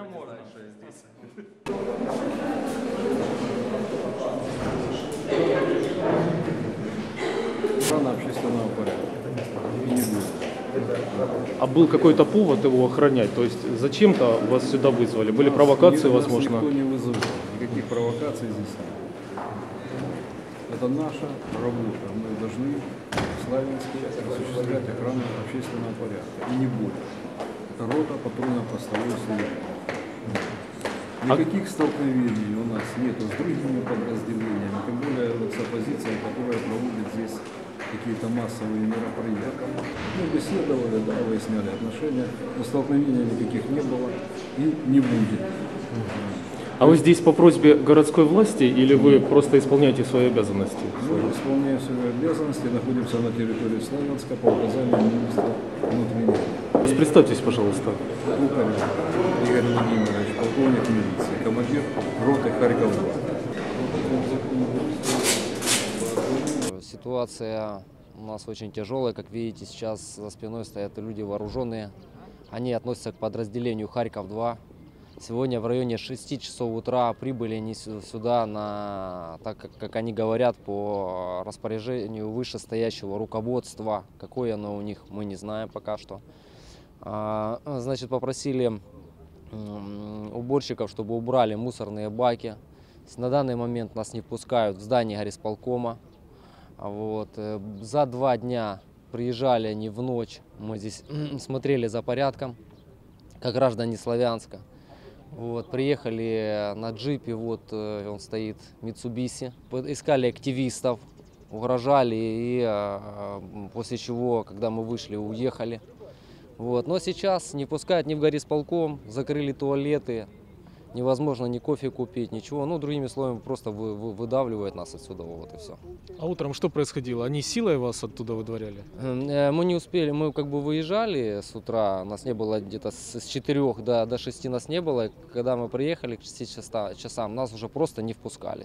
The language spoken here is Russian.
наши здесь. Охрана общественного порядка. А был какой-то повод его охранять? То есть зачем-то вас сюда вызвали? Были Нас провокации, нас возможно? никто не вызывал. Никаких провокаций здесь нет. Это наша работа. Мы должны в Славянске осуществлять охрану общественного порядка. И не более. Это рота патрульно-постовой службы. Никаких столкновений у нас нет с другими подразделениями, тем более вот с оппозицией, которая проводит здесь какие-то массовые мероприятия. Мы беседовали, да, выясняли отношения, но столкновений никаких не было и не будет. А вы здесь по просьбе городской власти или вы просто исполняете свои обязанности? Мы, исполняя свои обязанности, находимся на территории Славянска по указанию министра внутренних. Представьтесь, пожалуйста. Тукарев Игорь Владимирович, полковник милиции, командир роты Харьков 2. Ситуация у нас очень тяжелая. Как видите, сейчас за спиной стоят люди вооруженные. Они относятся к подразделению Харьков-2. Сегодня в районе 6 часов утра прибыли они сю- сюда, на, так как, как они говорят, по распоряжению вышестоящего руководства. Какое оно у них, мы не знаем пока что. А, Значит, попросили уборщиков, чтобы убрали мусорные баки. На данный момент нас не впускают в здание горисполкома. А Вот. э, За два дня приезжали они в ночь. Мы здесь смотрели за порядком, как граждане Славянска. Вот, приехали на джипе, вот э, он стоит, Митсубиси. Искали активистов, угрожали и э, м, после чего, когда мы вышли, уехали. Вот. Но сейчас не пускают ни в горисполком, закрыли туалеты, невозможно ни кофе купить, ничего. Ну, другими словами, просто вы, вы- выдавливают нас отсюда, вот и все. А утром что происходило? Они силой вас оттуда выдворяли? Э, Мы не успели, мы как бы выезжали с утра, нас не было где-то с с 4 до, до 6 нас не было. Когда мы приехали к 6 часа- часам, нас уже просто не впускали.